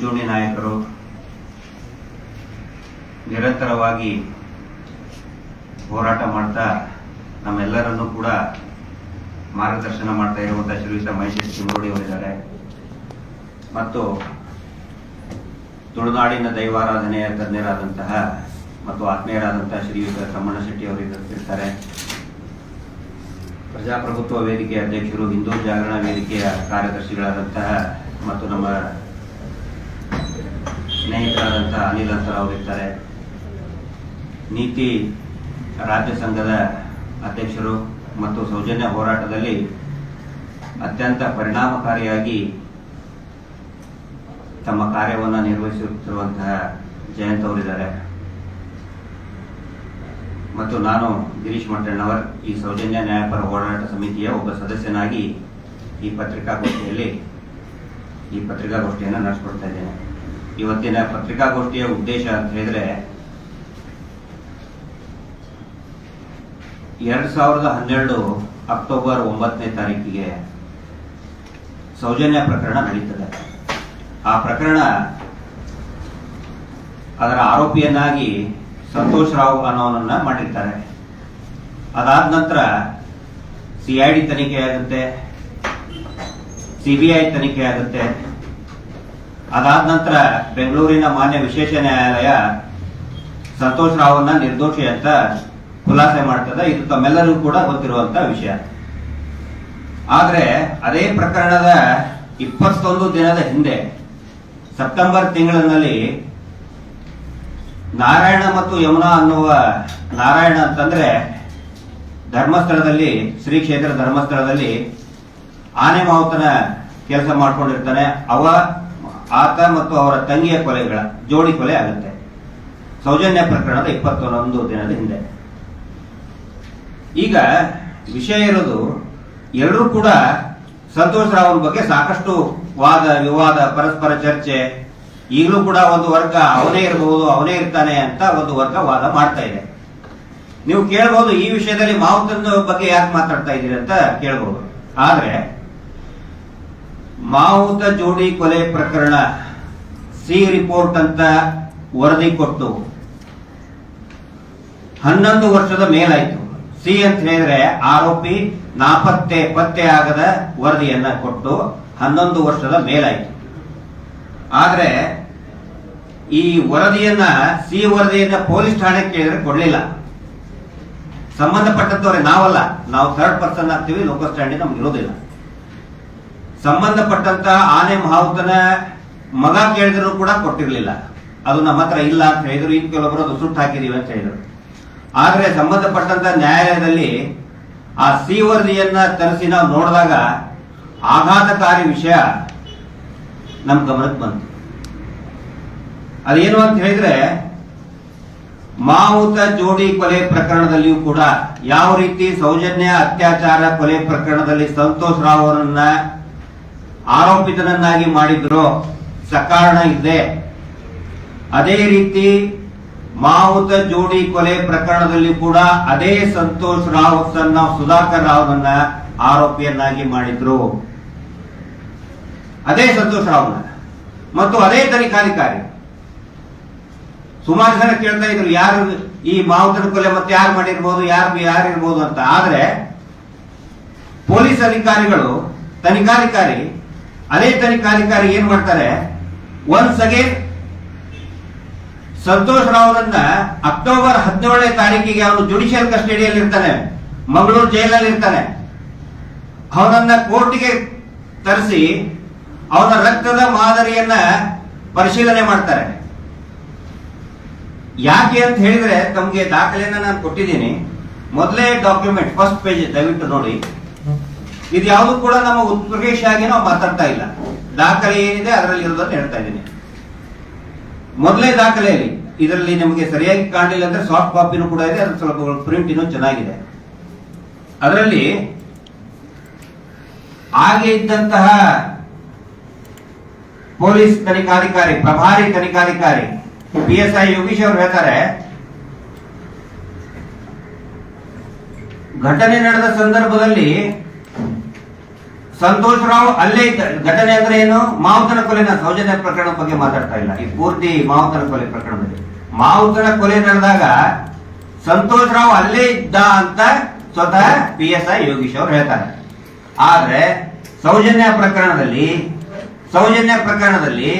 ಮುಂಚೂಣಿ ನಾಯಕರು ನಿರಂತರವಾಗಿ ಹೋರಾಟ ಮಾಡ್ತಾ ನಮ್ಮೆಲ್ಲರನ್ನೂ ಕೂಡ ಮಾರ್ಗದರ್ಶನ ಮಾಡ್ತಾ ಇರುವಂತಹ ಶ್ರೀಯುತ ಮಹೇಶ್ ಚಿಂಗೋಡಿ ಅವರಿದ್ದಾರೆ. ಮತ್ತು ತುಳುನಾಡಿನ ದೈವಾರಾಧನೆಯ ತಜ್ಞರಾದಂತಹ ಮತ್ತು ಆತ್ಮೀಯರಾದಂತಹ ಶ್ರೀಯುತ ತಮ್ಮಣ್ಣ ಶೆಟ್ಟಿ ಅವರು ಇರ್ತಾರೆ ಪ್ರಜಾಪ್ರಭುತ್ವ ವೇದಿಕೆಯ ಅಧ್ಯಕ್ಷರು ಹಿಂದೂ ಜಾಗರಣ ವೇದಿಕೆಯ ಕಾರ್ಯದರ್ಶಿಗಳಾದಂತಹ ಮತ್ತು ನಮ್ಮ ಸ್ನೇಹಿತರಾದಂತಹ ಅನಿಲ್ ಅಂತರ ಅವರಿರ್ತಾರೆ ನೀತಿ ರಾಜ್ಯ ಸಂಘದ ಅಧ್ಯಕ್ಷರು ಮತ್ತು ಸೌಜನ್ಯ ಹೋರಾಟದಲ್ಲಿ ಅತ್ಯಂತ ಪರಿಣಾಮಕಾರಿಯಾಗಿ ತಮ್ಮ ಕಾರ್ಯವನ್ನು ನಿರ್ವಹಿಸುತ್ತಿರುವಂತಹ ಜಯಂತ್ ಅವರಿದ್ದಾರೆ. ಮತ್ತು ನಾನು ಗಿರೀಶ್ ಮಟ್ಟಣ್ಣವರ್, ಈ ಸೌಜನ್ಯ ನ್ಯಾಯಪರ ಹೋರಾಟ ಸಮಿತಿಯ ಒಬ್ಬ ಸದಸ್ಯನಾಗಿ ಈ ಪತ್ರಿಕಾಗೋಷ್ಠಿಯಲ್ಲಿ ಈ ಪತ್ರಿಕಾಗೋಷ್ಠಿಯನ್ನು ನಡೆಸ್ಕೊಡ್ತಾ ಇದ್ದೇನೆ. ಇವತ್ತಿನ ಪತ್ರಿಕಾಗೋಷ್ಠಿಯ ಉದ್ದೇಶ ಅಂತ ಹೇಳಿದ್ರೆ, ಎರಡ್ ಸಾವಿರದ ಹನ್ನೆರಡು ಅಕ್ಟೋಬರ್ ಒಂಬತ್ತನೇ ತಾರೀಕಿಗೆ ಸೌಜನ್ಯ ಪ್ರಕರಣ ನಡೀತದೆ. ಆ ಪ್ರಕರಣ ಅದರ ಆರೋಪಿಯನ್ನಾಗಿ ಸಂತೋಷ್ ರಾವ್ ಅನ್ನೋನನ್ನ ಮಾಡಿರ್ತಾರೆ. ಅದಾದ ನಂತರ ಸಿಐಡಿ ತನಿಖೆ ಆಗುತ್ತೆ ಸಿಬಿಐ ತನಿಖೆ ಆಗುತ್ತೆ ಅದಾದ ನಂತರ ಬೆಂಗಳೂರಿನ ಮಾನ್ಯ ವಿಶೇಷ ನ್ಯಾಯಾಲಯ ಸಂತೋಷ್ ರಾವ್ನ ನಿರ್ದೋಷಿ ಅಂತ ಖುಲಾಸೆ ಮಾಡ್ತದೆ. ಇದು ತಮ್ಮೆಲ್ಲರಿಗೂ ಕೂಡ ಗೊತ್ತಿರುವಂತ ವಿಷಯ. ಆದ್ರೆ ಅದೇ ಪ್ರಕರಣದ ಇಪ್ಪತ್ತೊಂದು ದಿನದ ಹಿಂದೆ ಸೆಪ್ಟೆಂಬರ್ ತಿಂಗಳಿನಲ್ಲಿ ನಾರಾಯಣ ಮತ್ತು ಯಮುನಾ ಅನ್ನುವ ನಾರಾಯಣ ಅಂತಂದ್ರೆ ಧರ್ಮಸ್ಥಳದಲ್ಲಿ, ಶ್ರೀ ಕ್ಷೇತ್ರ ಧರ್ಮಸ್ಥಳದಲ್ಲಿ ಆನೆ ಮಾವುತನ ಕೆಲಸ ಮಾಡ್ಕೊಂಡಿರ್ತಾನೆ. ಅವ ಆತ ಮತ್ತು ಅವರ ತಂಗಿಯ ಕೊಲೆಗಳ ಜೋಡಿ ಕೊಲೆ ಆಗುತ್ತೆ. ಸೌಜನ್ಯ ಪ್ರಕರಣದ ಇಪ್ಪತ್ತೊಂದು ದಿನದ ಹಿಂದೆ. ಈಗ ವಿಷಯ ಇರೋದು, ಎರಡೂ ಕೂಡ ಸಂತೋಷ್ ರಾವ್ ಬಗ್ಗೆ ಸಾಕಷ್ಟು ವಾದ, ವಿವಾದ, ಪರಸ್ಪರ ಚರ್ಚೆ, ಈಗಲೂ ಕೂಡ ಒಂದು ವರ್ಗ ಅವನೇ ಇರಬಹುದು, ಅವನೇ ಇರ್ತಾನೆ ಅಂತ ಒಂದು ವರ್ಗ ವಾದ ಮಾಡ್ತಾ ಇದೆ. ನೀವು ಕೇಳಬಹುದು ಈ ವಿಷಯದಲ್ಲಿ ಮಾವುತನ ಬಗ್ಗೆ ಯಾಕೆ ಮಾತಾಡ್ತಾ ಇದ್ದೀರಿ ಅಂತ ಕೇಳಬಹುದು ಆದ್ರೆ ಮಾವುತ ಜೋಡಿ ಕೊಲೆ ಪ್ರಕರಣ ಸಿ ರಿಪೋರ್ಟ್ ಅಂತ ವರದಿ ಕೊಟ್ಟು ಹನ್ನೊಂದು ವರ್ಷದ ಮೇಲಾಯ್ತು. ಸಿ ಅಂತ ಹೇಳಿದ್ರೆ ಆರೋಪಿ ನಾಪತ್ತೆ ಪತ್ತೆ ಆಗದ ವರದಿಯನ್ನ ಕೊಟ್ಟು ಹನ್ನೊಂದು ವರ್ಷದ ಮೇಲಾಯ್ತು. ಆದ್ರೆ ಈ ವರದಿಯನ್ನ ಸಿ ವರದಿಯನ್ನ ಪೊಲೀಸ್ ಠಾಣೆ ಕೇಳಿದ್ರೆ ಕೊಡ್ಲಿಲ್ಲ. ಸಂಬಂಧಪಟ್ಟಂತವ್ರೆ ನಾವಲ್ಲ. ನಾವು ಥರ್ಡ್ ಪರ್ಸನ್ ಆಗ್ತೀವಿ ಲೋಕಲ್ ಸ್ಟ್ಯಾಂಡಿಂಗ್ ನಮ್ಗೆ ಇರೋದಿಲ್ಲ. ಸಂಬಂಧಪಟ್ಟಂತ ಆನೆ ಮಹಾವುತನ ಮಗ ಕೇಳಿದ್ರು ಕೂಡ ಕೊಟ್ಟಿರಲಿಲ್ಲ. ಅದು ನಮ್ಮ ಹತ್ರ ಇಲ್ಲ ಅಂತ ಹೇಳಿದ್ರು. ಇನ್ ಕೆಲವೊಬ್ಬರು ಅದು ಸುಟ್ಟು ಹಾಕಿದೀವಿ ಅಂತ ಹೇಳಿದ್ರು. ಆದ್ರೆ ಸಂಬಂಧಪಟ್ಟಂತ ನ್ಯಾಯಾಲಯದಲ್ಲಿ ಆ ಸಿ ವರದಿಯನ್ನ ತರಿಸಿ ನಾವು ನೋಡಿದಾಗ ಆಘಾತಕಾರಿ ವಿಷಯ ನಮ್ ಗಮನಕ್ಕೆ ಬಂತು. ಅದೇನು ಅಂತ ಹೇಳಿದ್ರೆ ಮಾವುತ ಜೋಡಿ ಕೊಲೆ ಪ್ರಕರಣದಲ್ಲಿಯೂ ಕೂಡ ಯಾವ ರೀತಿ ಸೌಜನ್ಯ ಅತ್ಯಾಚಾರ ಕೊಲೆ ಪ್ರಕರಣದಲ್ಲಿ ಸಂತೋಷ್ ರಾವ್ ಅವರನ್ನ ಆರೋಪಿತನನ್ನಾಗಿ ಮಾಡಿದ್ರು ಸಕಾರಣ ಇದೆ ಅದೇ ರೀತಿ ಮಾವುತ ಜೋಡಿ ಕೊಲೆ ಪ್ರಕರಣದಲ್ಲಿ ಕೂಡ ಅದೇ ಸಂತೋಷ್ ರಾವ್ ಸನ್ನ ಸುಧಾಕರ್ ರಾವ್ನನ್ನ ಆರೋಪಿಯನ್ನಾಗಿ ಮಾಡಿದ್ರು. ಅದೇ ಸಂತೋಷ್ ರಾವ್ನ. ಮತ್ತು ಅದೇ ತನಿಖಾಧಿಕಾರಿ. ಸುಮಾರು ಜನ ಕೇಳ್ತಾ ಇದ್ರು, ಯಾರು ಈ ಮಾವುತನ ಕೊಲೆ ಮತ್ತೆ ಯಾರು ಮಾಡಿರ್ಬೋದು, ಯಾರು ಯಾರಿರ್ಬೋದು ಅಂತ. ಆದ್ರೆ, ಪೊಲೀಸ್ ಅಧಿಕಾರಿಗಳು, ತನಿಖಾಧಿಕಾರಿ ಅದೇ ತನಿಖಾಧಿಕಾರಿ ಏನ್ ಮಾಡ್ತಾರೆ? ಒನ್ಸ್ ಅಗೇನ್ ಸಂತೋಷ್ ರಾವ್ರನ್ನ ಅಕ್ಟೋಬರ್ ಹದಿನೇಳನೇ ತಾರೀಕಿಗೆ ಅವನು ಜುಡಿಷಿಯಲ್ ಕಸ್ಟಡಿಯಲ್ಲಿ ಇರ್ತಾನೆ ಮಂಗಳೂರು ಜೈಲಲ್ಲಿ ಇರ್ತಾನೆ ಅವನನ್ನ ಕೋರ್ಟ್ಗೆ ತರಿಸಿ ಅವನ ರಕ್ತದ ಮಾದರಿಯನ್ನ ಪರಿಶೀಲನೆ ಮಾಡ್ತಾರೆ. ಯಾಕೆ ಅಂತ ಹೇಳಿದ್ರೆ, ತಮಗೆ ದಾಖಲೆಯನ್ನ ನಾನು ಕೊಟ್ಟಿದ್ದೀನಿ. ಮೊದಲೇ ಡಾಕ್ಯುಮೆಂಟ್ ಫಸ್ಟ್ ಪೇಜ್ ದಯವಿಟ್ಟು ನೋಡಿ. ಇದು ಕೂಡ ನಮ್ಮ ಉತ್ಪ್ರವೇಶ ಆಗಿ ನಾವು ಮಾತಾಡ್ತಾ ಇಲ್ಲ. ದಾಖಲೆ ಏನಿದೆ ಅದರಲ್ಲಿ ಇರೋದನ್ನು ಹೇಳ್ತಾ ಇದ್ದೀನಿ. ಮೊದಲೇ ದಾಖಲೆಯಲ್ಲಿ ಇದರಲ್ಲಿ ನಿಮಗೆ ಸರಿಯಾಗಿ ಕಾಣಲಿಲ್ಲ ಅಂದ್ರೆ ಸಾಫ್ಟ್ ಕಾಪಿನೂ ಕೂಡ ಇದೆ ಅದ್ರ ಸ್ವಲ್ಪ ಪ್ರಿಂಟ್ ಇನ್ನೂ ಚೆನ್ನಾಗಿದೆ. ಅದರಲ್ಲಿ ಹಾಗೆ ಇದ್ದಂತಹ ಪೊಲೀಸ್ ತನಿಖಾಧಿಕಾರಿ, ಪ್ರಭಾರಿ ತನಿಖಾಧಿಕಾರಿ ಪಿ ಎಸ್ ಐ ಯೋಗೀಶ್ ಅವರು ಹೇಳ್ತಾರೆ, ಘಟನೆ ನಡೆದ ಸಂದರ್ಭದಲ್ಲಿ ಸಂತೋಷ್ ರಾವ್ ಅಲ್ಲೇ ಇದ್ದ ಘಟನೆ ಅಂದ್ರೆ ಏನು? ಮಾವುತನ ಕೊಲೆನ ಸೌಜನ್ಯ ಪ್ರಕರಣ ಬಗ್ಗೆ ಮಾತಾಡ್ತಾ ಇಲ್ಲ. ಈ ಪೂರ್ತಿ ಮಾವುತನ ಕೊಲೆ ಪ್ರಕರಣದಲ್ಲಿ. ಮಾವುತನ ಕೊಲೆ ನಡೆದಾಗ ಸಂತೋಷ್ ರಾವ್ ಅಲ್ಲೇ ಇದ್ದ ಅಂತ ಸ್ವತಃ ಪಿ ಎಸ್ ಐ ಯೋಗೀಶ್ ಅವರು ಹೇಳ್ತಾರೆ. ಆದ್ರೆ ಸೌಜನ್ಯ ಪ್ರಕರಣದಲ್ಲಿ ಸೌಜನ್ಯ ಪ್ರಕರಣದಲ್ಲಿ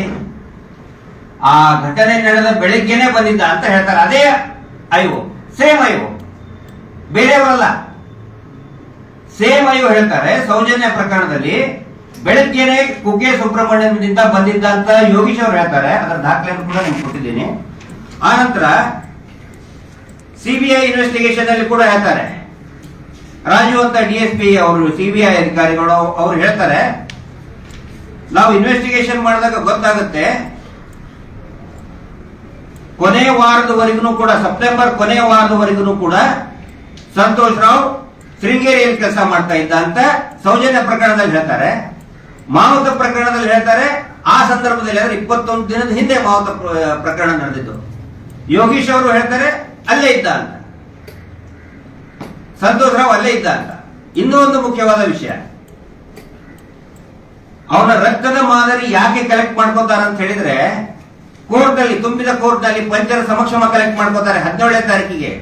ಆ ಘಟನೆ ನಡೆದ ಬೆಳಿಗ್ಗೆನೆ ಬಂದಿದ್ದ ಅಂತ ಹೇಳ್ತಾರೆ. ಅದೇ ಐವು ಸೇಮ್ ಐವು ಬೇರೆಯವರಲ್ಲ. ಸೇಮ್ ಐವು ಹೇಳ್ತಾರೆ, ಸೌಜನ್ಯ ಪ್ರಕರಣದಲ್ಲಿ ಬೆಳಗ್ಗೆನೆ ಕುಕ್ಕೆ ಸುಬ್ರಹ್ಮಣ್ಯದಿಂದ ಬಂದಿದ್ದ ಅಂತ ಯೋಗೀಶ್ ಅವರು ಹೇಳ್ತಾರೆ, ಅದರ ದಾಖಲೆಯನ್ನು ಕೂಡ ನಿಮ್ಗೆ ಕೊಟ್ಟಿದ್ದೀನಿ. ಆನಂತರ ಸಿಬಿಐ ಇನ್ವೆಸ್ಟಿಗೇಷನ್ ಅಲ್ಲಿ ಕೂಡ ಹೇಳ್ತಾರೆ. ರಾಜು ಅಂತ ಡಿ ಎಸ್ ಪಿ ಅವರು ಸಿಬಿಐ ಅಧಿಕಾರಿಗಳು ಅವರು ಹೇಳ್ತಾರೆ, ನಾವು ಇನ್ವೆಸ್ಟಿಗೇಷನ್ ಮಾಡಿದಾಗ ಗೊತ್ತಾಗುತ್ತೆ ಕೊನೆಯ ವಾರದವರೆಗೂ ಕೂಡ ಸೆಪ್ಟೆಂಬರ್ ಕೊನೆಯ ವಾರದವರೆಗೂ ಕೂಡ ಸಂತೋಷ್ ರಾವ್ ಶೃಂಗೇರಿಯಲ್ಲಿ ಕೆಲಸ ಮಾಡ್ತಾ ಇದ್ದ ಅಂತ ಸೌಜನ್ಯ ಪ್ರಕರಣದಲ್ಲಿ ಹೇಳ್ತಾರೆ. ಮಾವುತ ಪ್ರಕರಣದಲ್ಲಿ ಹೇಳ್ತಾರೆ. ಆ ಸಂದರ್ಭದಲ್ಲಿ ಅಂದ್ರೆ ಇಪ್ಪತ್ತೊಂದು ದಿನದ ಹಿಂದೆ ಮಾವುತ ಪ್ರಕರಣ ನಡೆದಿದ್ದು. ಯೋಗೀಶ್ ಅವರು ಹೇಳ್ತಾರೆ, ಅಲ್ಲೇ ಇದ್ದ ಅಂತ. ಸಂತೋಷ್ ರಾವ್ ಅಲ್ಲೇ ಇದ್ದ ಅಂತ. ಇನ್ನೂ ಒಂದು ಮುಖ್ಯವಾದ ವಿಷಯ. ಅವನ ರಕ್ತದ ಮಾದರಿ ಯಾಕೆ ಕಲೆಕ್ಟ್ ಮಾಡ್ಕೋತಾರ ಅಂತ ಹೇಳಿದ್ರೆ ಕೋರ್ಟ್ ಅಲ್ಲಿ ತುಂಬಿದ ಕೋರ್ಟ್ನಲ್ಲಿ ಪಂಚರ ಸಮಕ್ಷಮ ಕಲೆಕ್ಟ್ ಮಾಡ್ಕೋತಾರೆ ಹದಿನೇಳನೇ ತಾರೀಕಿಗೆ.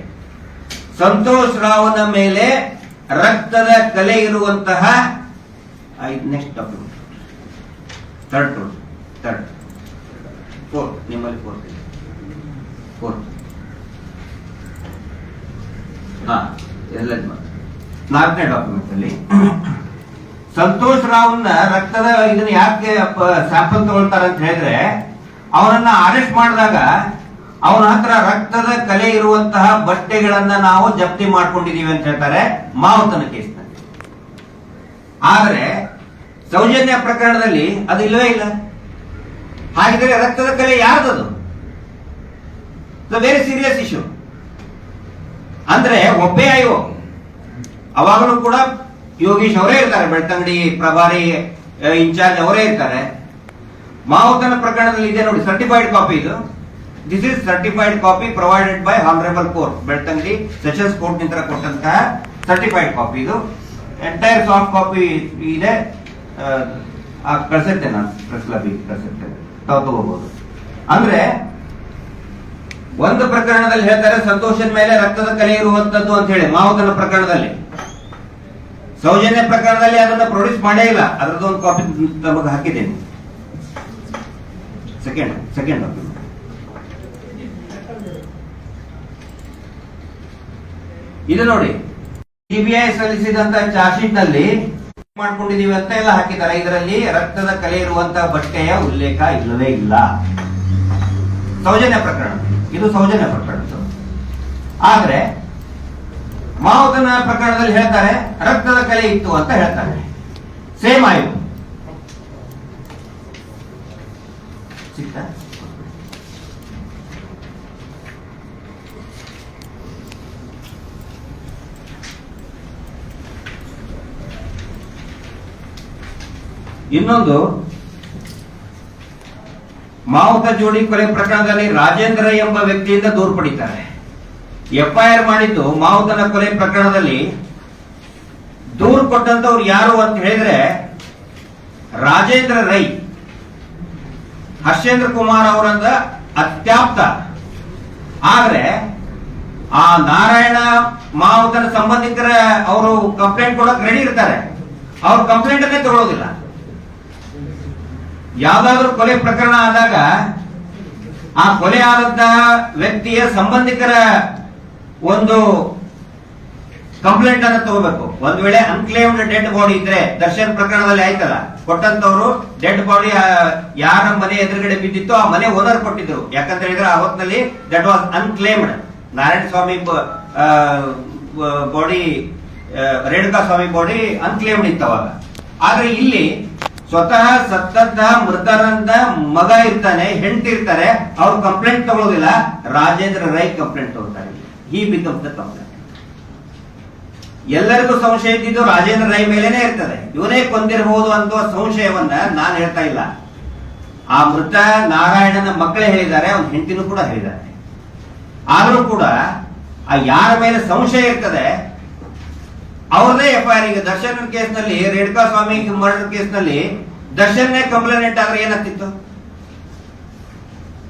ಸಂತೋಷ್ ರಾವ್ನ ಮೇಲೆ ರಕ್ತದ ಕಲೆ ಇರುವಂತಹ next document third rule third fourth ನಿಮ್ಮಲ್ಲಿ ಫೋರ್ತ್ ಇದೆ. ಫೋರ್ತ್ ಹಾ ಎಲ್ಲ ನಾಲ್ಕನೇ ಡಾಕ್ಯುಮೆಂಟ್ ಅಲ್ಲಿ ಸಂತೋಷ್ ರಾವ್ನ ರಕ್ತದ ಇದನ್ನ ಯಾಕೆ ಸ್ಯಾಂಪಲ್ ತಗೊಳ್ತಾರೆ ಅಂತ ಹೇಳಿದ್ರೆ, ಅವನನ್ನ ಅರೆಸ್ಟ್ ಮಾಡಿದಾಗ ಅವನ ಹತ್ರ ರಕ್ತದ ಕಲೆ ಇರುವಂತಹ ಬಟ್ಟೆಗಳನ್ನ ನಾವು ಜಪ್ತಿ ಮಾಡ್ಕೊಂಡಿದೀವಿ ಅಂತ ಹೇಳ್ತಾರೆ ಮಾವುತನ ಕೇಸ್ನಲ್ಲಿ. ಆದರೆ ಸೌಜನ್ಯ ಪ್ರಕರಣದಲ್ಲಿ ಅದು ಇಲ್ಲವೇ ಇಲ್ಲ. ಹಾಗಿದ್ರೆ ರಕ್ತದ ಕಲೆ ಯಾರ್ದದು? ವೆರಿ ಸೀರಿಯಸ್ ಇಶ್ಯೂ ಅಂದ್ರೆ ಒಬ್ಬೇ ಆಯೋ ಅವಾಗಲೂ ಕೂಡ ಯೋಗೀಶ್ ಅವರೇ ಇರ್ತಾರೆ, ಬೆಳ್ತಂಗಡಿ ಪ್ರಭಾರಿ, ಇನ್ಚಾರ್ಜ್ ಅವರೇ ಇರ್ತಾರೆ. ಮಾವುತನ ಪ್ರಕರಣದಲ್ಲಿ ಇದೆ ನೋಡಿ ಸರ್ಟಿಫೈಡ್ ಕಾಪಿ ಇದು. This is certified copy provided by honourable court Belthangady sessions ಕೋರ್ಟ್ನಿಂದ ಕೊಟ್ಟಂತಹ ಸರ್ಟಿಫೈಡ್ ಕಾಪಿ ಇದು. ಎಂಟೈರ್ ಸಾಫ್ಟ್ ಕಾಪಿ ಇದೆ. ಕಳ್ಸಿರ್ತೇನೆ ನಾನು ಪ್ರೆಸ್ ಕ್ಲಬ್ಗೆ ಕಳ್ಸಿರ್ತೇನೆ ತಾವು ತಗೋಬಹುದು ಅಂದ್ರೆ ಒಂದು ಪ್ರಕರಣದಲ್ಲಿ ಹೇಳ್ತಾರೆ, ಸಂತೋಷದ ಮೇಲೆ ರಕ್ತದ ಕಲೆ ಇರುವಂತದ್ದು ಅಂತ ಹೇಳಿ. ಮಾವುತನ ಪ್ರಕರಣದಲ್ಲಿ. ಸೌಜನ್ಯ ಪ್ರಕರಣದಲ್ಲಿ ಅದನ್ನ ಪ್ರೊಡ್ಯೂಸ್ ಮಾಡೇ ಇಲ್ಲ. ಅದರದ್ದು ಒಂದು ಕಾಪಿ ನಮಗೆ ಹಾಕಿದ್ದೇನೆ. ಸೆಕೆಂಡ್ ಸೆಕೆಂಡ್ ಡಾಕ್ಯುಮೆಂಟ್ ಇದು ನೋಡಿ. ಸಿಬಿಐ ಸಲ್ಲಿಸಿದಂತ ಚಾರ್ಜ್ ಶೀಟ್ನಲ್ಲಿ ಮಾಡ್ಕೊಂಡಿದೀವಿ ಅಂತ ಎಲ್ಲ ಹಾಕಿದ್ದಾರೆ. ಇದರಲ್ಲಿ ರಕ್ತದ ಕಲೆ ಇರುವಂತಹ ಬಟ್ಟೆಯ ಉಲ್ಲೇಖ ಇಲ್ಲವೇ ಇಲ್ಲ. ಸೌಜನ್ಯ ಪ್ರಕರಣ. ಇದು ಸೌಜನ್ಯ ಪ್ರಕರಣ ಆದ್ರೆ, ಮಾವುತನ ಪ್ರಕರಣದಲ್ಲಿ ಹೇಳ್ತಾರೆ, ರಕ್ತದ ಕಲೆ ಇತ್ತು ಅಂತ ಹೇಳ್ತಾರೆ. ಸೇಮ್ ಆಯ್ತು. ಇನ್ನೊಂದು ಮಾವುತ ಜೋಡಿ ಕೊಲೆ ಪ್ರಕರಣದಲ್ಲಿ ರಾಜೇಂದ್ರ ಎಂಬ ವ್ಯಕ್ತಿಯಿಂದ ದೂರು ಪಡಿತಾರೆ. ಎಫ್ಐಆರ್ ಮಾಡಿದ್ದು ಮಾವುತನ ಕೊಲೆ ಪ್ರಕರಣದಲ್ಲಿ ದೂರು ಕೊಟ್ಟಂತವ್ರು ಯಾರು ಅಂತ ಹೇಳಿದ್ರೆ ರಾಜೇಂದ್ರ ರೈ, ಹರ್ಷೇಂದ್ರ ಕುಮಾರ್ ಅವರಂದ ಅತ್ಯಾಪ್ತ. ಆದ್ರೆ ಆ ನಾರಾಯಣ ಮಾವುತನ ಸಂಬಂಧಿಕರ ಅವರು ಕಂಪ್ಲೇಂಟ್ ಕೊಡಕ್ ರೆಡಿ ಇರ್ತಾರೆ. ಅವ್ರ ಕಂಪ್ಲೇಂಟ್ ಅನ್ನೇ ತಗೊಳ್ಳೋದಿಲ್ಲ ಯಾವ್ದಾದ್ರು ಕೊಲೆ ಪ್ರಕರಣ ಆದಾಗ ಆ ಕೊಲೆ ಆದಂತಹ ವ್ಯಕ್ತಿಯ ಸಂಬಂಧಿಕರ ಒಂದು ಕಂಪ್ಲೇಂಟ್ ಅನ್ನು ತಗೋಬೇಕು. ಒಂದ್ ವೇಳೆ ಅನ್ಕ್ಲೇಮ್ಡ್ ಡೆಡ್ ಬಾಡಿ ಇದ್ರೆ, ದರ್ಶನ್ ಪ್ರಕರಣದಲ್ಲಿ ಆಯ್ತಲ್ಲ? ಕೊಟ್ಟಂತವ್ರು ಡೆಡ್ ಬಾಡಿ ಯಾರ ಮನೆ ಎದುರುಗಡೆ ಬಿದ್ದಿತ್ತು ಆ ಮನೆ ಓನರ್ ಕೊಟ್ಟಿದ್ರು. ಯಾಕಂತ ಹೇಳಿದ್ರೆ ಆ ಹೊತ್ತಿನಲ್ಲಿ that was unclaimed Narayana Swamy body Renuka Swamy body unclaimed ಇತ್ತು ಅವಾಗ. ಆದ್ರೆ ಇಲ್ಲಿ ಸ್ವತಃ ಸತ್ತಂತಹ ಮೃತರಂತ ಮಗ ಇರ್ತಾನೆ, ಹೆಂಡತಿ ಇರ್ತಾರೆ, ಅವ್ರು ಕಂಪ್ಲೇಂಟ್ ತಗೊಳ್ಳೋದಿಲ್ಲ ರಾಜೇಂದ್ರ ರೈ ಕಂಪ್ಲೇಂಟ್ ತಗೊಳ್ತಾರೆ. ಈ ಬಿಕಮ್ ದ ಕಂಪ್ಲೇಂಟ್ ಎಲ್ಲರಿಗೂ ಸಂಶಯ ಇದ್ದಿದ್ದು ರಾಜೇಂದ್ರ ರೈ ಮೇಲೇನೆ ಇರ್ತದೆ. ಇವನೇ ಕೊಂದಿರಬಹುದು ಅಂತ ಸಂಶಯವನ್ನ ನಾನು ಹೇಳ್ತಾ ಇಲ್ಲ. ಆ ಮೃತ ನಾರಾಯಣನ ಮಕ್ಕಳೇ ಹೇಳಿದ್ದಾರೆ, ಅವನ ಹೆಂಡತಿನೂ ಕೂಡ ಹೇಳಿದ್ದಾರೆ. ಆದರೂ ಕೂಡ ಆ ಯಾರ ಮೇಲೆ ಸಂಶಯ ಇರ್ತದೆ ಅವ್ರದೇ ಎಫ್ ಐ ಆರ್ ಈಗ ದರ್ಶನ್ ಕೇಸ್ನಲ್ಲಿ ರೇಣುಕಾ ಸ್ವಾಮಿ ಮರ್ಡರ್ ಕೇಸ್ನಲ್ಲಿ, ದರ್ಶನ್ನೇ ಕಂಪ್ಲೇಂಟ್ ಆದ್ರೆ ಏನಾಗ್ತಿತ್ತು?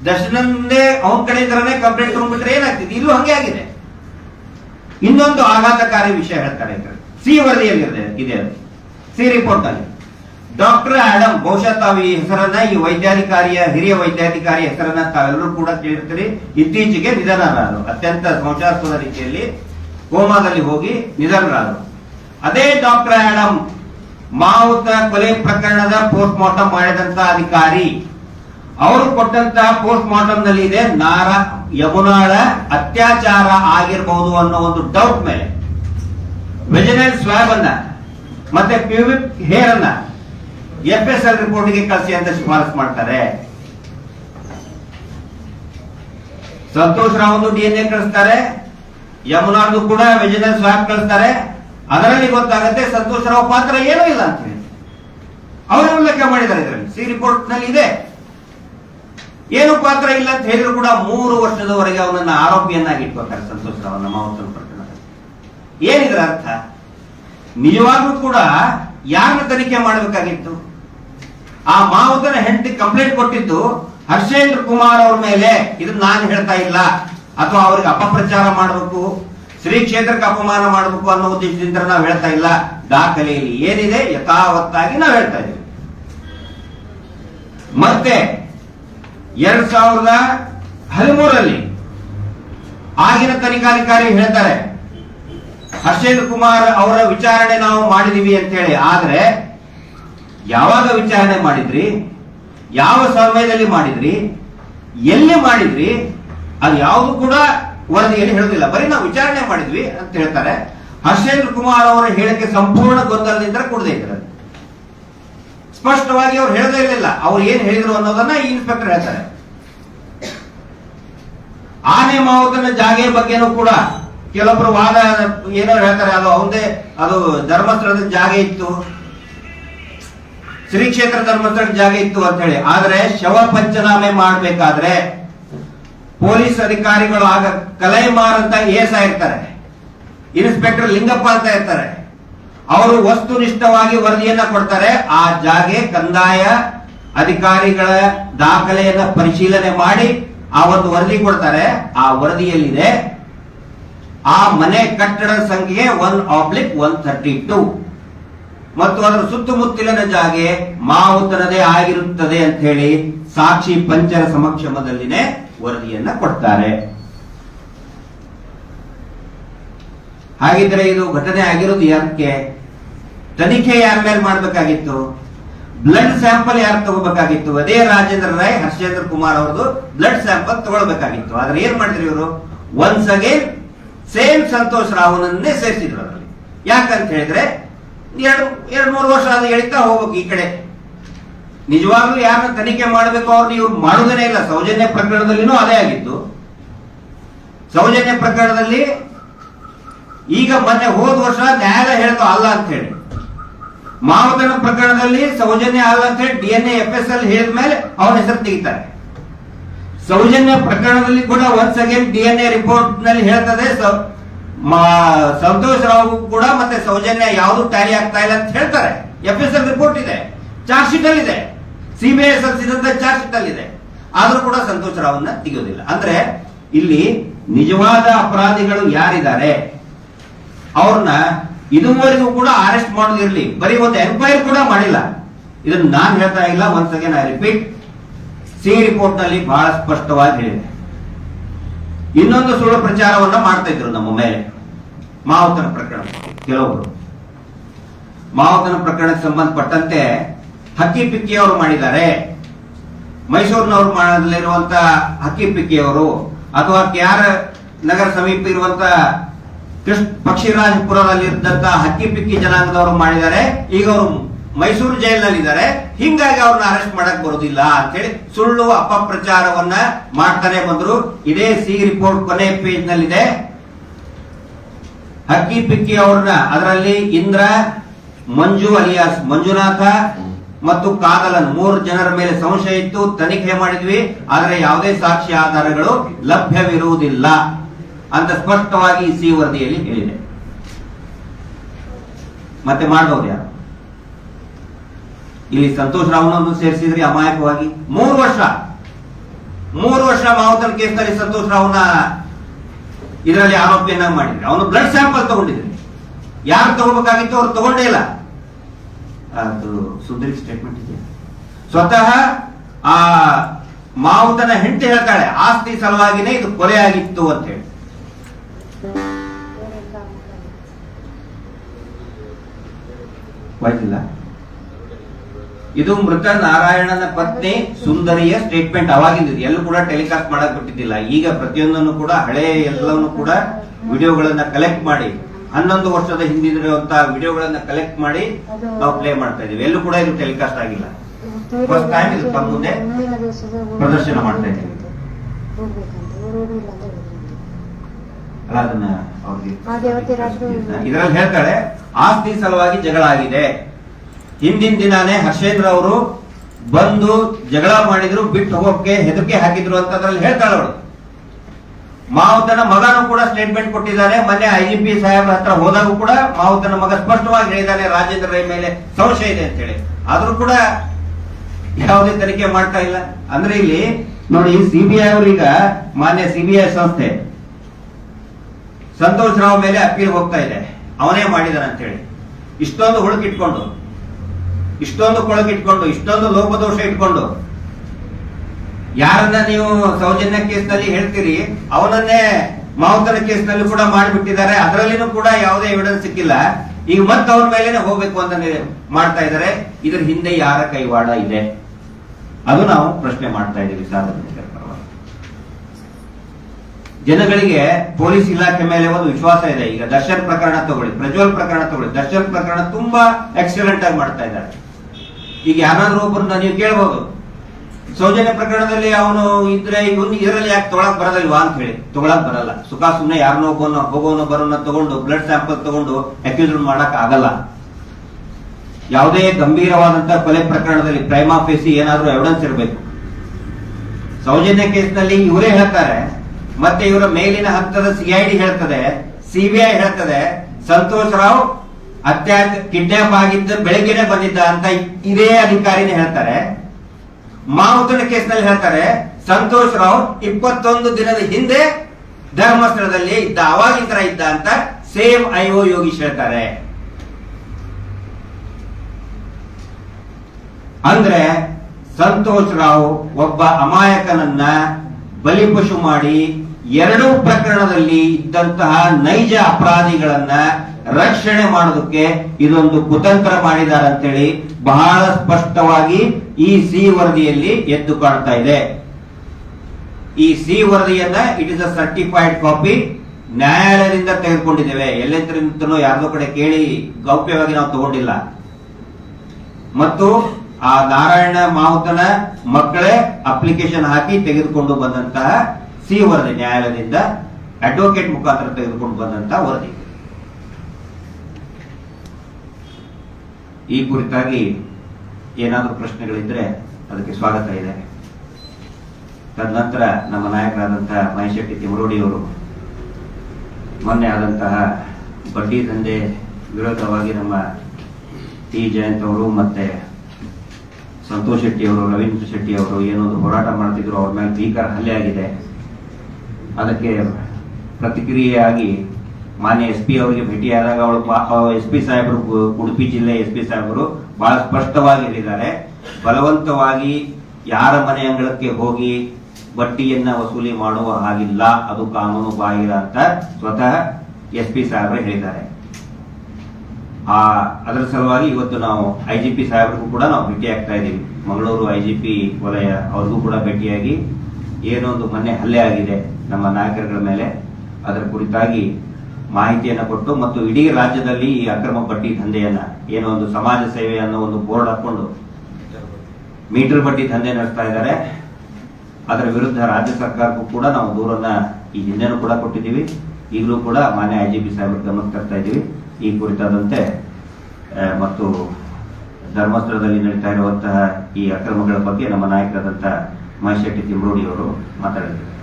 ದರ್ಶನಂದೇ ಅವನ ಕಡೆಯಿಂದನೇ ಕಂಪ್ಲೇಂಟ್ ತಗೊಂಡ್ಬಿಟ್ರೆ ಏನಾಗ್ತಿತ್ತು? ಇಲ್ಲೂ ಹಂಗೆ ಆಗಿದೆ. ಇನ್ನೊಂದು ಆಘಾತಕಾರಿ ವಿಷಯ ಹೇಳ್ತಾರೆ. ಸಿ ವರದಿಯಲ್ಲಿ ಇದೆ ಇದೆ ಸಿ ರಿಪೋರ್ಟ್ ಅಲ್ಲಿ ಡಾಕ್ಟರ್ ಆಡಮ್ ಬಹುಶಃ ತಾವು ಈ ಹೆಸರನ್ನ, ಈ ವೈದ್ಯಾಧಿಕಾರಿಯ, ಹಿರಿಯ ವೈದ್ಯಾಧಿಕಾರಿ ಹೆಸರನ್ನ ತಾವೆಲ್ಲರೂ ಕೂಡ ಕೇಳಿರ್ತೀರಿ. ಇತ್ತೀಚೆಗೆ ನಿಧನರಾದರು. ಅತ್ಯಂತ ಸಂಶಾಸ್ಪದ ರೀತಿಯಲ್ಲಿ ಕೋಮಾದಲ್ಲಿ ಹೋಗಿ ನಿಧನರಾದರು. ಅದೇ ಡಾಕ್ಟರ್ ಆಡಮ್ ಮಾವುತ ಕೊಲೆ ಪ್ರಕರಣದ ಪೋಸ್ಟ್ ಮಾರ್ಟಮ್ ಮಾಡಿದಂತ ಅಧಿಕಾರಿ. ಅವರು ಕೊಟ್ಟಂತ ಪೋಸ್ಟ್ ಮಾರ್ಟಮ್ನಲ್ಲಿ ಇದೆ, ನಾರ ಯಮುನಾಳ ಅತ್ಯಾಚಾರ ಆಗಿರಬಹುದು ಅನ್ನೋ ಒಂದು ಡೌಟ್ ಮೇಲೆ. ವೆಜಿನಲ್ ಸ್ವಾಬ್ ಅನ್ನ ಮತ್ತೆ ಪ್ಯೂಬಿಕ್ ಹೇರ್ ಅನ್ನ ಎಫ್ ಎಸ್ ಎಲ್ ರಿಪೋರ್ಟ್ಗೆ ಕಳಿಸಿ ಅಂತ ಶಿಫಾರಸ್ ಮಾಡ್ತಾರೆ. Santosh Rao D N A ಕಳಿಸ್ತಾರೆ ಯಮುನಾರ್ದು ಕೂಡ ವೆಜಿನಲ್ ಸ್ವಾಬ್ ಕಳಿಸ್ತಾರೆ. ಅದರಲ್ಲಿ ಗೊತ್ತಾಗುತ್ತೆ ಸಂತೋಷ್ ರಾವ್ ಪಾತ್ರ ಏನೂ ಇಲ್ಲ ಅಂತ ಅವರೇ ಉಲ್ಲೇಖ ಮಾಡಿದ್ದಾರೆ ಇದರಲ್ಲಿ. ಸಿ ರಿಪೋರ್ಟ್ನಲ್ಲಿ ಇದೆ. ಏನು ಪಾತ್ರ ಇಲ್ಲ ಅಂತ ಹೇಳಿದ್ರು ಕೂಡ ಮೂರು ವರ್ಷದವರೆಗೆ ಅವನನ್ನ ಆರೋಪಿಯನ್ನಾಗಿ ಇಟ್ಕೋತಾರೆ ಸಂತೋಷ್ ರಾವ್ ಮಾವತನ ಪ್ರಕರಣದಲ್ಲಿ ಏನಿದ್ರ ಅರ್ಥ? ನಿಜವಾಗ್ಲೂ ಕೂಡ ಯಾರನ್ನ ತನಿಖೆ ಮಾಡಬೇಕಾಗಿತ್ತು? ಆ ಮಾವುತನ ಹೆಂಡತಿ ಕಂಪ್ಲೇಂಟ್ ಕೊಟ್ಟಿದ್ದು ಹರ್ಷೇಂದ್ರ ಕುಮಾರ್ ಅವ್ರ ಮೇಲೆ. ಇದನ್ನ ನಾನು ಹೇಳ್ತಾ ಇಲ್ಲ. ಅಥವಾ ಅವ್ರಿಗೆ ಅಪಪ್ರಚಾರ ಮಾಡಬೇಕು. ಶ್ರೀ ಕ್ಷೇತ್ರಕ್ಕೆ ಅಪಮಾನ ಮಾಡಬೇಕು ಅನ್ನೋ ಉದ್ದೇಶದಿಂದ ನಾವು ಹೇಳ್ತಾ ಇಲ್ಲ. ದಾಖಲೆಯಲ್ಲಿ ಏನಿದೆ ಯಥಾವತ್ತಾಗಿ ನಾವು ಹೇಳ್ತಾ ಇದ್ದೀವಿ ಮತ್ತೆ ಎರಡ್ ಸಾವಿರದ ಹದಿಮೂರರಲ್ಲಿ ಆಗಿನ ತನಿಖಾಧಿಕಾರಿ ಹೇಳ್ತಾರೆ, ಹರ್ಷೇಂದ್ರ ಕುಮಾರ್ ಅವರ ವಿಚಾರಣೆ ನಾವು ಮಾಡಿದೀವಿ ಅಂತ ಹೇಳಿ ಆದ್ರೆ ಯಾವಾಗ ವಿಚಾರಣೆ ಮಾಡಿದ್ರಿ? ಯಾವ ಸಮಯದಲ್ಲಿ ಮಾಡಿದ್ರಿ? ಎಲ್ಲಿ ಮಾಡಿದ್ರಿ? ಅದು ಯಾವುದು ಕೂಡ ವರದಿಯಲ್ಲಿ ಹೇಳುದಿಲ್ಲ ಬರೀ ನಾವು ವಿಚಾರಣೆ ಮಾಡಿದ್ವಿ ಅಂತ ಹೇಳ್ತಾರೆ. ಹರ್ಷೇಂದ್ರ ಕುಮಾರ್ ಅವರ ಹೇಳಿಕೆ ಸಂಪೂರ್ಣ ಗೊಂದಲದಿಂದ ಕೂಡದೇ ಇದ್ದಾರೆ. ಸ್ಪಷ್ಟವಾಗಿ ಅವ್ರು ಹೇಳದೇ ಇರಲಿಲ್ಲ. ಅವ್ರು ಏನ್ ಹೇಳಿದ್ರು ಅನ್ನೋದನ್ನ ಈ ಇನ್ಸ್ಪೆಕ್ಟರ್ ಹೇಳ್ತಾರೆ. ಆನೆ ಮಾವತನ ಜಾಗೆ ಬಗ್ಗೆನೂ ಕೂಡ ಕೆಲವೊಬ್ರು ವಾದ ಏನೋ ಹೇಳ್ತಾರೆ. ಅದು ಅವಂದೇ ಅದು ಧರ್ಮಸ್ಥಳದ ಜಾಗ ಇತ್ತು. ಶ್ರೀ ಕ್ಷೇತ್ರ ಧರ್ಮಸ್ಥಳದ ಜಾಗ ಇತ್ತು ಅಂತ ಹೇಳಿ. ಆದ್ರೆ ಶವ ಪಂಚನಾಮೆ ಮಾಡ್ಬೇಕಾದ್ರೆ ಪೊಲೀಸ್ ಅಧಿಕಾರಿಗಳು ಆಗ ಕಲೈಮಾರ್ ಅಂತ ಎಸ್ ಇರ್ತಾರೆ. ಇನ್ಸ್ಪೆಕ್ಟರ್ ಲಿಂಗಪ್ಪ ಅಂತ ಇರ್ತಾರೆ. ಅವರು ವಸ್ತುನಿಷ್ಠವಾಗಿ ವರದಿಯನ್ನ ಕೊಡ್ತಾರೆ. ಆ ಜಾಗೆ ಕಂದಾಯ ಅಧಿಕಾರಿಗಳ ದಾಖಲೆಯನ್ನ ಪರಿಶೀಲನೆ ಮಾಡಿ ಆ ಒಂದು ವರದಿ ಕೊಡ್ತಾರೆ. ಆ ವರದಿಯಲ್ಲಿದೆ, ಆ ಮನೆ ಕಟ್ಟಡ ಸಂಖ್ಯೆ one oblique one thirty two. ಮತ್ತು ಅದರ ಸುತ್ತಮುತ್ತಲಿನ ಜಾಗೆ ಮಾವುತನದೇ ಆಗಿರುತ್ತದೆ ಅಂತ ಹೇಳಿ ಸಾಕ್ಷಿ ಪಂಚರ ಸಮಕ್ಷಮದಲ್ಲಿನೇ ವರದಿಯನ್ನ ಕೊಡ್ತಾರೆ. ಹಾಗಿದ್ರೆ ಇದು ಘಟನೆ ಆಗಿರೋದು ಯಾಕೆ? ತನಿಖೆ ಯಾರ ಮೇಲೆ ಮಾಡಬೇಕಾಗಿತ್ತು? ಬ್ಲಡ್ ಸ್ಯಾಂಪಲ್ ಯಾರು ತಗೋಬೇಕಾಗಿತ್ತು? ಅದೇ ರಾಜೇಂದ್ರ ರಾಯ್, ಹರ್ಷೇಂದ್ರ ಕುಮಾರ್ ಅವರದು ಬ್ಲಡ್ ಸ್ಯಾಂಪಲ್ ತಗೊಳ್ಬೇಕಾಗಿತ್ತು. ಆದ್ರೆ ಏನ್ ಮಾಡಿದ್ರು ಇವರು? ಒನ್ಸ್ ಅಗೇನ್ ಸೇಮ್ ಸಂತೋಷ್ ರಾವ್ನನ್ನೇ ಸೇರಿಸಿದ್ರು ಅದರಲ್ಲಿ. ಯಾಕಂತ ಹೇಳಿದ್ರೆ, ಎರಡು ಎರಡು ಮೂರು ವರ್ಷ ಅದು ಎಳಿತಾ ಹೋಗ್ಬೇಕು ಈ ಕಡೆ. ನಿಜವಾಗ್ಲೂ ಯಾರನ್ನ ತನಿಖೆ ಮಾಡಬೇಕು ಅವ್ರನ್ನ ಇವ್ರು ಮಾಡುವುದೇ ಇಲ್ಲ. ಸೌಜನ್ಯ ಪ್ರಕರಣದಲ್ಲಿನೂ ಅದೇ ಆಗಿತ್ತು. ಸೌಜನ್ಯ ಪ್ರಕರಣದಲ್ಲಿ ಈಗ ಮೊನ್ನೆ ಹೋದ ವರ್ಷ ನ್ಯಾಯಾಲಯ ಹೇಳ್ತು ಅಲ್ಲ ಅಂತ ಹೇಳಿ. ಮಾವತನ ಪ್ರಕರಣದಲ್ಲಿ ಸೌಜನ್ಯ ಅಲ್ಲ ಅಂತ ಹೇಳಿ D N F S L ಹೇಳಿದ ಮೇಲೆ ಅವನ ಹೆಸರು ತೆಗಿತಾರೆ. ಸೌಜನ್ಯ ಪ್ರಕರಣದಲ್ಲಿ ಕೂಡ once again D N A ರಿಪೋರ್ಟ್ನಲ್ಲಿ ಹೇಳ್ತದೆ ಸಂತೋಷ್ ರಾವ್ ಕೂಡ ಮತ್ತೆ ಸೌಜನ್ಯ ಯಾವುದು ಟ್ಯಾಲಿ ಆಗ್ತಾ ಇಲ್ಲ ಅಂತ ಹೇಳ್ತಾರೆ. ಎಫ್ ಎಸ್ ಎಲ್ ರಿಪೋರ್ಟ್ ಇದೆ. ಚಾರ್ಜ್ ಶೀಟ್ ಅಲ್ಲಿ ಇದೆ ಸಿಬಿಐ ಸಲ್ಲಿಸಿದಂತ ಚಾರ್ಜ್ ಶೀಟ್ ಅಲ್ಲಿ ಇದೆ ಆದ್ರೂ ಕೂಡ ಸಂತೋಷ್ ರಾವ್ನ ತೆಗೆಯೋದಿಲ್ಲ. ಅಂದ್ರೆ ಇಲ್ಲಿ ನಿಜವಾದ ಅಪರಾಧಿಗಳು ಯಾರಿದ್ದಾರೆ? ಅವ್ರನ್ನ ಇದುವರೆಗೂ ಕೂಡ ಅರೆಸ್ಟ್ ಮಾಡೋದಿರಲಿ. ಬರೀ ಒಂದು ಎನ್ಕ್ವೈರಿ ಕೂಡ ಮಾಡಿಲ್ಲ. ಇದನ್ನು ನಾನು ಹೇಳ್ತಾ ಇಲ್ಲ. ಒಂದ್ ಅಗೇನ್ ಐ ರಿಪೀಟ್ ಸಿ ರಿಪೋರ್ಟ್ನಲ್ಲಿ ಬಹಳ ಸ್ಪಷ್ಟವಾಗಿ ಹೇಳಿದೆ. ಇನ್ನೊಂದು ಸುಳ್ಳು ಪ್ರಚಾರವನ್ನ ಮಾಡ್ತಾ ಇದ್ರು ನಮ್ಮ ಮೇಲೆ. ಮಾವತನ ಪ್ರಕರಣ. ಕೆಲವರು ಮಾವತನ ಪ್ರಕರಣಕ್ಕೆ ಸಂಬಂಧಪಟ್ಟಂತೆ ಹಕ್ಕಿ ಪಿಕ್ಕಿಯವರು ಮಾಡಿದ್ದಾರೆ. ಮೈಸೂರಿನವರು ಮಾಡಲಿರುವಂತ ಹಕ್ಕಿ ಪಿಕ್ಕಿಯವರು ಅಥವಾ ಕ್ಯಾರ ನಗರ ಸಮೀಪ ಇರುವಂತ ಕೃಷ್ಣ ಪಕ್ಷಿರಾಜಪುರದಲ್ಲಿದ್ದಂತ ಹಕ್ಕಿ ಪಿಕ್ಕಿ ಜನಾಂಗದವರು ಮಾಡಿದ್ದಾರೆ. ಈಗ ಅವರು ಮೈಸೂರು ಜೈಲಿನಲ್ಲಿದ್ದಾರೆ. ಹಿಂಗಾಗಿ ಅವ್ರನ್ನ ಅರೆಸ್ಟ್ ಮಾಡಕ್ ಬರುದಿಲ್ಲ ಅಂತೇಳಿ ಸುಳ್ಳು ಅಪಪ್ರಚಾರವನ್ನ ಮಾಡ್ತಾನೆ ಬಂದ್ರು. ಇದೇ ಸಿ ರಿಪೋರ್ಟ್ ಕೊನೆ ಪೇಜ್ ನಲ್ಲಿದೆ ಹಕ್ಕಿ ಪಿಕ್ಕಿ ಅವ್ರನ್ನ ಅದರಲ್ಲಿ ಇಂದ್ರ, ಮಂಜು ಅಲಿಯಾಸ್ ಮಂಜುನಾಥ ಮತ್ತು ಕಾಗಲನ್ ಮೂರು ಜನರ ಮೇಲೆ ಸಂಶಯ ಇತ್ತು ತನಿಖೆ ಮಾಡಿದ್ವಿ, ಆದರೆ ಯಾವುದೇ ಸಾಕ್ಷಿ ಆಧಾರಗಳು ಲಭ್ಯವಿರುವುದಿಲ್ಲ ಅಂತ ಸ್ಪಷ್ಟವಾಗಿ ಸಿ ವರದಿಯಲ್ಲಿ ಹೇಳಿದೆ. ಮತ್ತೆ ಮಾಡಬಹುದು ಯಾರು? ಇಲ್ಲಿ ಸಂತೋಷ್ ರಾವ್ನನ್ನು ಸೇರಿಸಿದ್ರಿ ಅಮಾಯಕವಾಗಿ. ಮೂರು ವರ್ಷ ಮೂರು ವರ್ಷ ಮಾವುತನ ಕೇಸ್ನಲ್ಲಿ ಸಂತೋಷ್ ರಾವ್ನ ಇದರಲ್ಲಿ ಆರೋಪಿಯನ್ನ ಮಾಡಿದ್ರಿ. ಅವನು ಬ್ಲಡ್ ಸ್ಯಾಂಪಲ್ ತಗೊಂಡಿದ್ರಿ. ಯಾರು ತಗೋಬೇಕಾಗಿತ್ತು ಅವ್ರು ತಗೊಂಡೇ ಇಲ್ಲ. ಅದು ಸುಂದರಿ ಸ್ಟೇಟ್ಮೆಂಟ್ ಇದೆ. ಸ್ವತಃ ಆ ಮಾವುತನ ಹೆಂಡತಿ ಹೇಳ್ತಾಳೆ, ಆಸ್ತಿ ಸಲುವಾಗಿನೇ ಇದು ಕೊಲೆ ಆಗಿತ್ತು ಅಂತ ಹೇಳಿ. ವಾಯ್ತಿಲ್ಲ? ಇದು ಮೃತ ನಾರಾಯಣನ ಪತ್ನಿ ಸುಂದರಿಯ ಸ್ಟೇಟ್ಮೆಂಟ್ ಅವಾಗಿಂದ ಎಲ್ಲೂ ಕೂಡ ಟೆಲಿಕಾಸ್ಟ್ ಮಾಡಕ್ ಬಿಟ್ಟಿದ್ದಿಲ್ಲ. ಈಗ ಪ್ರತಿಯೊಂದನ್ನು ಕೂಡ, ಹಳೆಯ ಎಲ್ಲವನ್ನು ಕೂಡ ವಿಡಿಯೋಗಳನ್ನ ಕಲೆಕ್ಟ್ ಮಾಡಿ ಹನ್ನೊಂದು ವರ್ಷದ ಹಿಂದಿರುವಂತಹ ವಿಡಿಯೋಗಳನ್ನ ಕಲೆಕ್ಟ್ ಮಾಡಿ ನಾವು ಪ್ಲೇ ಮಾಡ್ತಾ ಇದೀವಿ ಎಲ್ಲೂ ಕೂಡ ಇದು ಟೆಲಿಕಾಸ್ಟ್ ಆಗಿಲ್ಲ. ಫಸ್ಟ್ ಟೈಮ್ ಇದು ತಮ್ಮ ಮುಂದೆ ಪ್ರದರ್ಶನ ಮಾಡ್ತಾ ಅಂತ ಅಲ್ಲ ಅದನ್ನ ಇದರಲ್ಲಿ ಹೇಳ್ತಾಳೆ ಆಸ್ತಿ ಸಲುವಾಗಿ ಜಗಳ ಆಗಿದೆ. ಹಿಂದಿನ ದಿನಾನೇ ಹರ್ಷೇಂದ್ರ ಅವರು ಬಂದು ಜಗಳ ಮಾಡಿದ್ರು ಬಿಟ್ಟು ಹೋಗೋಕೆ ಹೆದರಿಕೆ ಹಾಕಿದ್ರು ಅಂತ ಅದ್ರಲ್ಲಿ ಹೇಳ್ತಾಳೆ ಅವಳು. ಮಾವುತನ ಮಗನೂ ಕೂಡ ಸ್ಟೇಟ್ಮೆಂಟ್ ಕೊಟ್ಟಿದ್ದಾನೆ. ಮೊನ್ನೆ ಐ ಜಿ ಪಿ ಸಾಹೇಬ್ರ ಹತ್ರ ಹೋದಾಗೂ ಕೂಡ ಮಾವುತನ ಮಗ ಸ್ಪಷ್ಟವಾಗಿ ಹೇಳಿದ್ದಾನೆ, ರಾಜೇಂದ್ರ ರೈ ಮೇಲೆ ಸಂಶಯ ಇದೆ ಅಂತ ಹೇಳಿ ಆದ್ರೂ ಕೂಡ ಯಾವುದೇ ತನಿಖೆ ಮಾಡ್ತಾ ಇಲ್ಲ. ಅಂದ್ರೆ ಇಲ್ಲಿ ನೋಡಿ ಸಿಬಿಐ ಅವರೀಗ ಮಾನ್ಯ ಸಿಬಿಐ ಸಂಸ್ಥೆ ಸಂತೋಷ್ ರಾವ್ ಮೇಲೆ ಅಪೀಲ್ ಹೋಗ್ತಾ ಇದೆ. ಅವನೇ ಮಾಡಿದಾನೆ ಅಂತ ಹೇಳಿ ಇಷ್ಟೊಂದು ಹುಡುಕಿಟ್ಕೊಂಡು, ಇಷ್ಟೊಂದು ಕೊಳಕಿಟ್ಕೊಂಡು ಇಷ್ಟೊಂದು ಲೋಪದೋಷ ಇಟ್ಕೊಂಡು ಯಾರನ್ನ ನೀವು ಸೌಜನ್ಯ ಕೇಸ್ನಲ್ಲಿ ಹೇಳ್ತೀರಿ, ಅವನನ್ನೇ ಮಾವುತನ ಕೇಸ್ನಲ್ಲಿ ಕೂಡ ಮಾಡಿಬಿಟ್ಟಿದ್ದಾರೆ. ಅದರಲ್ಲಿನೂ ಕೂಡ ಯಾವುದೇ ಎವಿಡೆನ್ಸ್ ಸಿಕ್ಕಿಲ್ಲ. ಈಗ ಮತ್ತೆ ಅವನ ಮೇಲೆನೆ ಹೋಗ್ಬೇಕು ಅಂತ ಮಾಡ್ತಾ ಇದ್ದಾರೆ. ಇದ್ರ ಹಿಂದೆ ಯಾರ ಕೈವಾಡ ಇದೆ? ಅದು ನಾವು ಪ್ರಶ್ನೆ ಮಾಡ್ತಾ ಇದ್ದೀವಿ ಸಾರ್ವಜನಿಕರ ಪರವಾಗಿ. ಜನಗಳಿಗೆ ಪೊಲೀಸ್ ಇಲಾಖೆ ಮೇಲೆ ಒಂದು ವಿಶ್ವಾಸ ಇದೆ. ಈಗ ದರ್ಶನ್ ಪ್ರಕರಣ ತಗೊಳ್ಳಿ, ಪ್ರಜ್ವಲ್ ಪ್ರಕರಣ ತಗೊಳ್ಳಿ. ದರ್ಶನ್ ಪ್ರಕರಣ ತುಂಬಾ ಎಕ್ಸಲೆಂಟ್ ಆಗಿ ಮಾಡ್ತಾ ಇದ್ದಾರೆ. ಈಗ ಯಾರಾದ್ರೂ ಒಬ್ಬರನ್ನ ನೀವು ಕೇಳ್ಬೋದು ಸೌಜನ್ಯ ಪ್ರಕರಣದಲ್ಲಿ ಅವನು ಇದ್ರೆ ಇವನು ಇದರಲ್ಲಿ ಯಾಕೆ ತೊಗೊಳಕ್ ಬರೋದಿಲ್ವಾ ಅಂತ ಹೇಳಿ. ತೊಗೊಳಕ್ ಬರಲ್ಲ. ಸುಖ ಸುಮ್ಮನೆ ಯಾರನ್ನೋ ಒಬ್ಬನ ಹೋಗೋನೋ ಬರೋನ ತಗೊಂಡು ಬ್ಲಡ್ ಸ್ಯಾಂಪಲ್ ತಗೊಂಡು ಅಕ್ಯೂಸ್ ಮಾಡಕ್ ಆಗಲ್ಲ. ಯಾವುದೇ ಗಂಭೀರವಾದಂತಹ ಕೊಲೆ ಪ್ರಕರಣದಲ್ಲಿ ಪ್ರೈಮಾ ಫೇಸಿ ಏನಾದ್ರೂ ಎವಿಡೆನ್ಸ್ ಇರಬೇಕು. ಸೌಜನ್ಯ ಕೇಸ್ನಲ್ಲಿ ಇವರೇ ಹೇಳ್ತಾರೆ. ಮತ್ತೆ ಇವರ ಮೇಲಿನ ಹಂತದ ಸಿಐಡಿ ಹೇಳ್ತದೆ. ಸಿಬಿಐ ಹೇಳ್ತದೆ. ಸಂತೋಷ್ ರಾವ್ ಅತ್ಯಾಚ ಕಿಡ್ನಾಪ್ ಆಗಿದ್ದ ಬೆಳಗ್ಗೆನೆ ಬಂದಿದ್ದ ಅಂತ ಇದೇ ಅಧಿಕಾರಿನೇ ಹೇಳ್ತಾರೆ. ಮಾವುತನ ಕೇಸ್ನಲ್ಲಿ ಹೇಳ್ತಾರೆ, ಸಂತೋಷ್ ರಾವ್ ಇಪ್ಪತ್ತೊಂದು ದಿನದ ಹಿಂದೆ ಧರ್ಮಸ್ಥಳದಲ್ಲಿ ಇದ್ದ, ಅವಾಗಿನ ತರ ಇದ್ದ ಅಂತ ಸೇಮ್ ಐಒ ಯೋಗೀಶ್ ಹೇಳ್ತಾರೆ. ಅಂದ್ರೆ ಸಂತೋಷ್ ರಾವ್ ಒಬ್ಬ ಅಮಾಯಕನನ್ನ ಬಲಿಪಶು ಮಾಡಿ ಎರಡೂ ಪ್ರಕರಣದಲ್ಲಿ ಇದ್ದಂತಹ ನೈಜ ಅಪರಾಧಿಗಳನ್ನ ರಕ್ಷಣೆ ಮಾಡೋದಕ್ಕೆ ಇದೊಂದು ಕುತಂತ್ರ ಮಾಡಿದ್ದಾರೆ ಅಂತೇಳಿ ಬಹಳ ಸ್ಪಷ್ಟವಾಗಿ ಈ ಸಿ ವರದಿಯಲ್ಲಿ ಎದ್ದು ಕಾಣ್ತಾ ಇದೆ. ಈ ಸಿ ವರದಿಯನ್ನ it is a certified copy ನ್ಯಾಯಾಲಯದಿಂದ ತೆಗೆದುಕೊಂಡಿದ್ದೇವೆ. ಎಲ್ಲೆಂತರಿಂದಲೂ ಯಾರ್ದೋ ಕಡೆ ಕೇಳಿ ಗೌಪ್ಯವಾಗಿ ನಾವು ತಗೊಂಡಿಲ್ಲ. ಮತ್ತು ಆ ನಾರಾಯಣ ಮಾವುತನ ಮಕ್ಕಳೇ ಅಪ್ಲಿಕೇಶನ್ ಹಾಕಿ ತೆಗೆದುಕೊಂಡು ಬಂದಂತಹ ಸಿ ವರದಿ ನ್ಯಾಯಾಲಯದಿಂದ ಅಡ್ವೊಕೇಟ್ ಮುಖಾಂತರ ತೆಗೆದುಕೊಂಡು ಬಂದಂತಹ ವರದಿ. ಈ ಕುರಿತಾಗಿ ಏನಾದರೂ ಪ್ರಶ್ನೆಗಳಿದ್ರೆ ಅದಕ್ಕೆ ಸ್ವಾಗತ ಇದೆ. ತದನಂತರ ನಮ್ಮ ನಾಯಕರಾದಂತಹ ಮಹೇಶ್ ಶೆಟ್ಟಿ ತಿಮರೋಡಿಯವರು ಮೊನ್ನೆ ಆದಂತಹ ಬಡ್ಡಿ ದಂಧೆ ವಿರೋಧವಾಗಿ ನಮ್ಮ ಟಿ ಜಯಂತ್ ಅವರು ಮತ್ತೆ ಸಂತೋಷ್ ಶೆಟ್ಟಿ ಅವರು, ರವೀಂದ್ರ ಶೆಟ್ಟಿ ಅವರು ಏನೊಂದು ಹೋರಾಟ ಮಾಡ್ತಿದ್ರು, ಅವ್ರ ಮೇಲೆ ಭೀಕರ ಹಲ್ಲೆ ಆಗಿದೆ. ಅದಕ್ಕೆ ಪ್ರತಿಕ್ರಿಯೆಯಾಗಿ ಮಾನ್ಯ ಎಸ್ ಪಿ ಅವರಿಗೆ ಭೇಟಿಯಾದಾಗ ಅವಳು ಎಸ್ ಪಿ ಸಾಹೇಬರು ಉಡುಪಿ ಜಿಲ್ಲೆ ಎಸ್ ಪಿ ಸಾಹೇಬರು ಬಹಳ ಸ್ಪಷ್ಟವಾಗಿ ಹೇಳಿದ್ದಾರೆ. ಬಲವಂತವಾಗಿ ಯಾರ ಮನೆ ಅಂಗಳಕ್ಕೆ ಹೋಗಿ ಬಡ್ಡಿಯನ್ನ ವಸೂಲಿ ಮಾಡುವ ಹಾಗಿಲ್ಲ. ಅದು ಕಾನೂನು ಬಾಹಿರ ಅಂತ ಸ್ವತಃ ಎಸ್ ಪಿ ಸಾಹೇಬರು ಹೇಳಿದ್ದಾರೆ. ಆ, ಅದರ ಸಲುವಾಗಿ ಇವತ್ತು ನಾವು ಐ ಜಿ ಪಿ ಸಾಹೇಬರಿಗೂ ಕೂಡ ನಾವು ಭೇಟಿ ಆಗ್ತಾ ಇದ್ದೀವಿ. ಮಂಗಳೂರು ಐ ಜಿ ಪಿ ವಲಯ ಅವ್ರಿಗೂ ಕೂಡ ಭೇಟಿಯಾಗಿ ಏನೊಂದು ಮೊನ್ನೆ ಹಲ್ಲೆ ಆಗಿದೆ ನಮ್ಮ ನಾಯಕರುಗಳ ಮೇಲೆ. ಅದರ ಕುರಿತಾಗಿ ಮಾಹಿತಿಯನ್ನು ಕೊಟ್ಟು ಮತ್ತು ಇಡೀ ರಾಜ್ಯದಲ್ಲಿ ಈ ಅಕ್ರಮ ಬಡ್ಡಿ ದಂಧೆಯನ್ನ, ಏನೋ ಒಂದು ಸಮಾಜ ಸೇವೆ ಅನ್ನೋ ಒಂದು ಬೋರ್ಡ್ ಹಾಕೊಂಡು ಮೀಟರ್ ಬಡ್ಡಿ ದಂಧೆ ನಡೆಸ್ತಾ ಇದ್ದಾರೆ. ಅದರ ವಿರುದ್ಧ ರಾಜ್ಯ ಸರ್ಕಾರಕ್ಕೂ ಕೂಡ ನಾವು ದೂರನ್ನ ಈ ಹಿಂದೆನೂ ಕೂಡ ಕೊಟ್ಟಿದ್ದೀವಿ. ಈಗಲೂ ಕೂಡ ಮಾನ್ಯ ಐ ಜಿ ಪಿ ಸಾಹೇಬರ ಗಮನಕ್ಕೆ ತರ್ತಾ ಇದ್ದೀವಿ. ಈ ಕುರಿತಾದಂತೆ ಮತ್ತು ಧರ್ಮಸ್ಥಳದಲ್ಲಿ ನಡೀತಾ ಇರುವಂತಹ ಈ ಅಕ್ರಮಗಳ ಬಗ್ಗೆ ನಮ್ಮ ನಾಯಕರಾದಂತಹ ಮಹೇಶ್ ಶೆಟ್ಟಿ ತಿಮ್ರೋಡಿ ಅವರು ಮಾತಾಡಿದ್ದಾರೆ.